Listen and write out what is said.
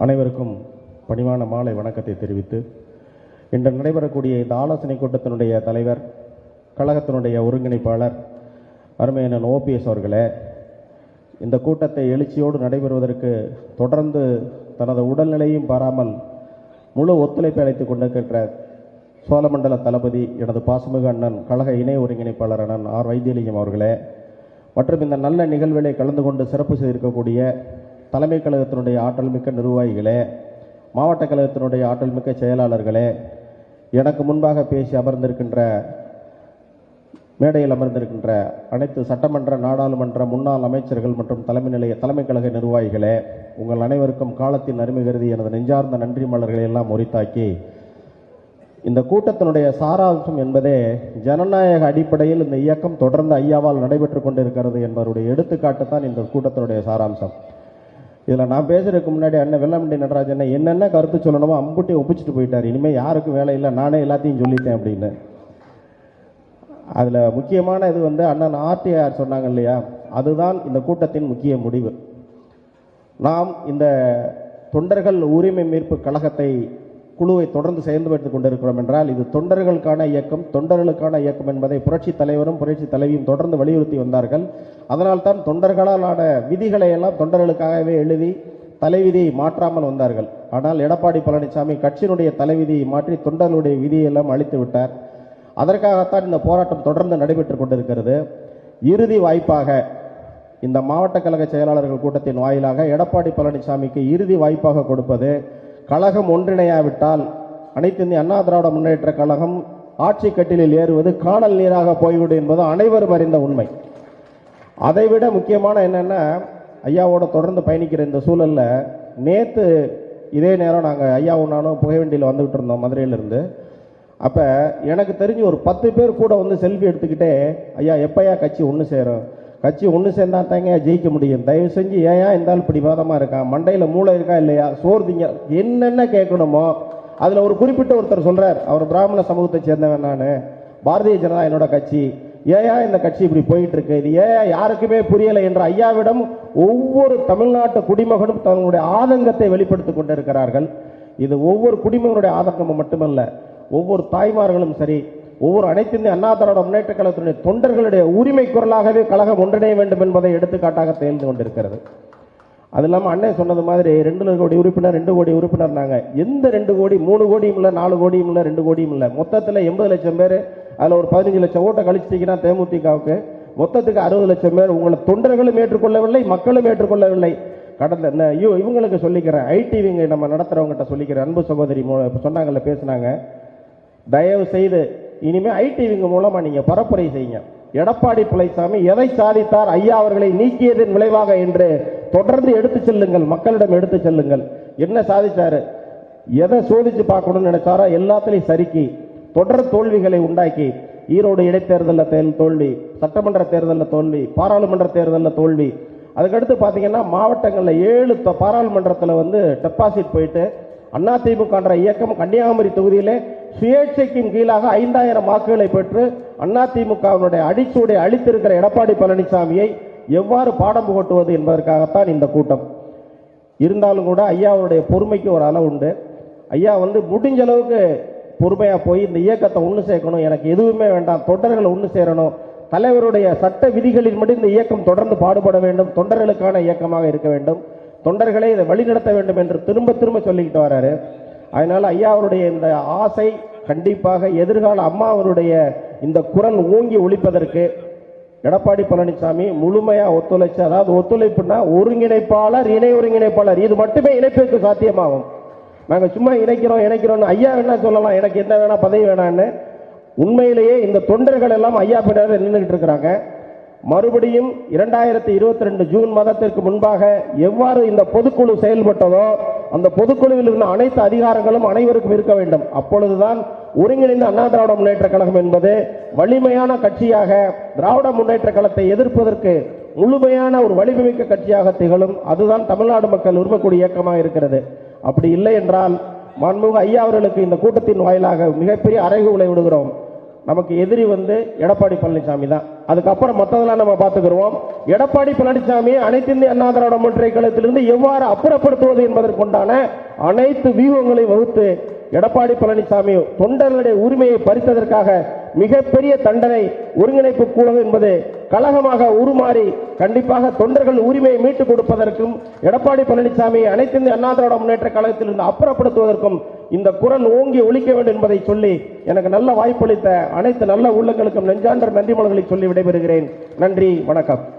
அனைவருக்கும் பணிவான மாலை வணக்கத்தை தெரிவித்து இன்று நடைபெறக்கூடிய இந்த ஆலோசனை கூட்டத்தினுடைய தலைவர் கழகத்தினுடைய ஒருங்கிணைப்பாளர் அருமையான ஓபிஎஸ் அவர்களே இந்த கூட்டத்தை எழுச்சியோடு நடைபெறுவதற்கு தொடர்ந்து தனது உடல்நிலையும் பாராமல் முழு ஒத்துழைப்பை அளித்துக் கொண்டிருக்கின்ற சோழமண்டல தளபதி எனது பாசமிகு அண்ணன் கழக இணை ஒருங்கிணைப்பாளர் அண்ணன் ஆர் வைத்தியலிங்கம் அவர்களே மற்றும் இந்த நல்ல நிகழ்விலே கலந்து கொண்டு சிறப்பு செய்திருக்கக்கூடிய தலைமை கழகத்தினுடைய ஆற்றல் மிக்க நிர்வாகிகளே மாவட்ட கழகத்தினுடைய ஆற்றல் மிக்க செயலாளர்களே எனக்கு முன்பாக பேசி அமர்ந்திருக்கின்ற மேடையில் அமர்ந்திருக்கின்ற அனைத்து சட்டமன்ற நாடாளுமன்ற முன்னாள் அமைச்சர்கள் மற்றும் தலைமை நிலைய தலைமை கழக நிர்வாகிகளே உங்கள் அனைவருக்கும் காலத்தின் அருமை கருதி எனது நெஞ்சார்ந்த நன்றி மலர்களை எல்லாம் உரித்தாக்கி இந்த கூட்டத்தினுடைய சாராம்சம் என்பதே ஜனநாயக அடிப்படையில் இந்த இயக்கம் தொடர்ந்து ஐயாவால் நடைபெற்று கொண்டிருக்கிறது என்பவருடைய எடுத்துக்காட்டு தான் இந்த கூட்டத்தினுடைய சாராம்சம். இதில் நான் பேசுறதுக்கு முன்னாடி அண்ணன் வெள்ளமண்டி நடராஜன் என்னென்ன கருத்து சொல்லணுமோ அம்புட்டி ஒப்பிச்சுட்டு போயிட்டார். இனிமேல் யாருக்கும் வேலை இல்லை. நானே எல்லாத்தையும் சொல்லிட்டேன் அப்படின்னு. அதில் முக்கியமான இது வந்து அண்ணன் ஆர்டிஆர் சொன்னாங்க இல்லையா? அதுதான் இந்த கூட்டத்தின் முக்கிய முடிவு. நாம் இந்த தொண்டர்கள் உரிமை மீட்பு கழகத்தை குழுவை தொடர்ந்து செயல்படுத்திக் கொண்டிருக்கிறோம் என்றால் இது தொண்டர்களுக்கான இயக்கம் தொண்டர்களுக்கான இயக்கம் என்பதை புரட்சி தலைவரும் புரட்சி தலைவியும் தொடர்ந்து வலியுறுத்தி வந்தார்கள். அதனால்தான் தொண்டர்களாலான விதிகளை எல்லாம் தொண்டர்களுக்காகவே எழுதி தலைவிதியை மாற்றாமல் வந்தார்கள். ஆனால் எடப்பாடி பழனிசாமி கட்சியினுடைய தலைவிதியை மாற்றி தொண்டர்களுடைய விதியெல்லாம் அழித்து விட்டார். அதற்காகத்தான் இந்த போராட்டம் தொடர்ந்து நடைபெற்றுக் கொண்டிருக்கிறது. இறுதி வாய்ப்பாக இந்த மாவட்ட கழக செயலாளர்கள் கூட்டத்தின் வாயிலாக எடப்பாடி பழனிசாமிக்கு இறுதி வாய்ப்பாக கொடுப்பது கழகம் ஒன்றிணையாவிட்டால் அனைத்து இந்திய அண்ணா திராவிட முன்னேற்ற கழகம் ஆட்சி கட்டிலில் ஏறுவது காணல் நீராக போய்விடும் என்பது அனைவரும் அறிந்த உண்மை. அதைவிட முக்கியமான என்னென்னா ஐயாவோட தொடர்ந்து பயணிக்கிற இந்த சூழலில் நேற்று இதே நேரம் நாங்கள் ஐயாவும் நானும் புகைவண்டியில் வந்துக்கிட்டு இருந்தோம் மதுரையிலிருந்து. அப்போ எனக்கு தெரிஞ்சு ஒரு பத்து பேர் கூட வந்து செல்ஃபி எடுத்துக்கிட்டே ஐயா எப்பயா கட்சி ஒன்று சேரும்? கட்சி ஒன்று சேர்ந்தா தாங்க ஜெயிக்க முடியும். தயவு செஞ்சு ஏன் இந்த ஆள் இப்படி வாதமாக இருக்கான் மண்டையில் மூளை இருக்கா இல்லையா? சோர்திங்க என்னென்ன கேட்கணுமோ அதில் ஒரு குறிப்பிட்ட ஒருத்தர் சொல்கிறார் அவர் பிராமண சமூகத்தை சேர்ந்தவன் நான். பாரதிய ஜனதா என்னோட கட்சி. ஏயா இந்த கட்சி இப்படி போயிட்டு இருக்கு இது ஏன் யாருக்குமே புரியலை என்ற ஐயாவிடம் ஒவ்வொரு தமிழ்நாட்டு குடிமகனும் தங்களுடைய ஆதங்கத்தை வெளிப்படுத்திக் கொண்டிருக்கிறார்கள். இது ஒவ்வொரு குடிமகனுடைய ஆதங்கமும் மட்டுமல்ல ஒவ்வொரு தாய்மார்களும் சரி ஒவ்வொரு அனைத்து இந்திய அண்ணா திராவிட முன்னேற்ற கழகத்தினுடைய தொண்டர்களுடைய உரிமை குரலாகவே கழகம் ஒன்றிணைய வேண்டும் என்பதை எடுத்துக்காட்டாக தேர்ந்து கொண்டிருக்கிறது. அது இல்லாமல் அண்ணன் சொன்னது மாதிரி ரெண்டு கோடி உறுப்பினர் ரெண்டு கோடி உறுப்பினர் நாங்கள் எந்த ரெண்டு கோடி மூணு கோடியும் இல்லை நாலு கோடியும் இல்லை ரெண்டு கோடியும் இல்லை. மொத்தத்தில் எண்பது லட்சம் பேர் அதில் ஒரு பதினஞ்சு லட்சம் ஓட்டை கழிச்சிட்டீங்கன்னா தேமுதிகவுக்கு மொத்தத்துக்கு அறுபது லட்சம் பேர் உங்களை தொண்டர்களும் ஏற்றுக்கொள்ளவில்லை மக்களும் ஏற்றுக்கொள்ளவில்லை. கடந்த இந்த ஐயோ இவங்களுக்கு சொல்லிக்கிறேன். ஐடிவிங்க நம்ம நடத்துகிறவங்ககிட்ட சொல்லிக்கிறேன். அன்பு சகோதரி மூ- இப்ப சொன்னாங்கல்ல பேசுனாங்க. தயவு செய்து இனிமே ஐடிவிங்க மூலமா நீங்க பரப்புரை செய்யுங்க. எடப்பாடி பழனிசாமி எதை சாதித்தார்? ஐயா அவர்களை நீக்கியதன் விளைவாக என்று தொடர்ந்து எடுத்துச் செல்லுங்கள். மக்களிடம் எடுத்து செல்லுங்கள். என்ன சாதித்தாரு எதை சோதிச்சு பார்க்கணும்னு நினைச்சாரோ எல்லாத்துலேயும் சறுக்கி தொடர் தோல்விகளை உண்டாக்கி ஈரோடு இடைத்தேர்தலில் தேல் தோல்வி சட்டமன்ற தேர்தலில் தோல்வி பாராளுமன்ற தேர்தலில் தோல்வி. அதுக்கடுத்து பார்த்தீங்கன்னா மாவட்டங்களில் ஏழு பாராளுமன்றத்தில் வந்து டெபாசிட் போயிட்டு அதிமுகன்ற இயக்கம் கன்னியாகுமரி தொகுதியிலே சுயேட்சைக்கும் கீழாக ஐந்தாயிரம் வாக்குகளை பெற்று அதிமுகவினுடைய அடிச்சூடை அளித்திருக்கிற எடப்பாடி பழனிசாமியை எவ்வாறு பாடம் புகட்டுவது என்பதற்காகத்தான் இந்த கூட்டம். இருந்தாலும் கூட ஐயாவுடைய பொறுமைக்கு ஒரு அளவு உண்டு. ஐயா வந்து முடிஞ்ச அளவுக்கு பொறுமையாக போய் இந்த இயக்கத்தை ஒன்று சேர்க்கணும். எனக்கு எதுவுமே வேண்டாம். தொண்டர்களை ஒன்று சேரணும். தலைவருடைய சட்ட விதிகளின் மட்டும் இந்த இயக்கம் தொடர்ந்து பாடுபட வேண்டும். தொண்டர்களுக்கான இயக்கமாக இருக்க வேண்டும். தொண்டர்களை இதை வழிநடத்த வேண்டும் என்று திரும்ப திரும்ப சொல்லிக்கிட்டு வராரு. அதனால் ஐயா அவருடைய இந்த ஆசை கண்டிப்பாக எதிர்கால அம்மா அவருடைய இந்த குரல் ஓங்கி ஒழிப்பதற்கு எடப்பாடி பழனிசாமி முழுமையாக ஒத்துழைச்சு அதாவது ஒத்துழைப்புனா ஒருங்கிணைப்பாளர் இணை ஒருங்கிணைப்பாளர் இது மட்டுமே இணைப்புக்கு சாத்தியமாகும். நாங்கள் சும்மா இணைக்கிறோம் இணைக்கிறோம்னு ஐயா வேணா சொல்லலாம் எனக்கு என்ன வேணா பதவி வேணான்னு. உண்மையிலேயே இந்த தொண்டர்கள் எல்லாம் ஐயா பின்னாடி நின்றுகிட்டு இருக்கிறாங்க. மறுபடியும் இரண்டாயிரத்தி இருபத்தி ரெண்டு ஜூன் மாதத்திற்கு முன்பாக எவ்வாறு இந்த பொதுக்குழு செயல்பட்டதோ அந்த பொதுக்குழுவில் இருந்த அனைத்து அதிகாரங்களும் அனைவருக்கும் இருக்க வேண்டும். அப்பொழுதுதான் ஒருங்கிணைந்த அண்ணா திராவிட முன்னேற்ற கழகம் என்பது வலிமையான கட்சியாக திராவிட முன்னேற்ற கழகத்தை எதிர்ப்பதற்கு முழுமையான ஒரு வலிமைமிக்க கட்சியாக திகழும். அதுதான் தமிழ்நாடு மக்கள் விரும்பக்கூடிய இயக்கமாக இருக்கிறது. அப்படி இல்லை என்றால் மன்முக ஐயா அவர்களுக்கு இந்த கூட்டத்தின் வாயிலாக மிகப்பெரிய அறைகூலை விடுகிறோம். நமக்கு எதிரி வந்து எடப்பாடி பழனிசாமி தான். அதுக்கப்புறம் மற்றதெல்லாம் நம்ம பார்த்துக்கிறோம் எடப்பாடி பழனிசாமி அனைத்து இந்திய அண்ணா திராவிட முன்னேற்ற கழகத்திலிருந்து எவ்வாறு அப்புறப்படுத்துவது என்பதற்குண்டான அனைத்து வியூகங்களையும் வகுத்து எடப்பாடி பழனிசாமி தொண்டர்களுடைய உரிமையை பறித்ததற்காக மிகப்பெரிய தண்டனை ஒருங்கிணைப்பு கூடம் என்பது கழகமாக உருமாறி கண்டிப்பாக தொண்டர்கள் உரிமையை மீட்டுக் கொடுப்பதற்கும் எடப்பாடி பழனிசாமி அனைத்து இந்திய அண்ணா திராவிட முன்னேற்ற கழகத்திலிருந்து அப்புறப்படுத்துவதற்கும் இந்த குரல் ஓங்கி ஒழிக்க வேண்டும் என்பதை சொல்லி எனக்கு நல்ல வாய்ப்பளித்த அனைத்து நல்ல உள்ளங்களுக்கும் நெஞ்சான்ற நன்றி மலர்களை சொல்லி விடைபெறுகிறேன். நன்றி வணக்கம்.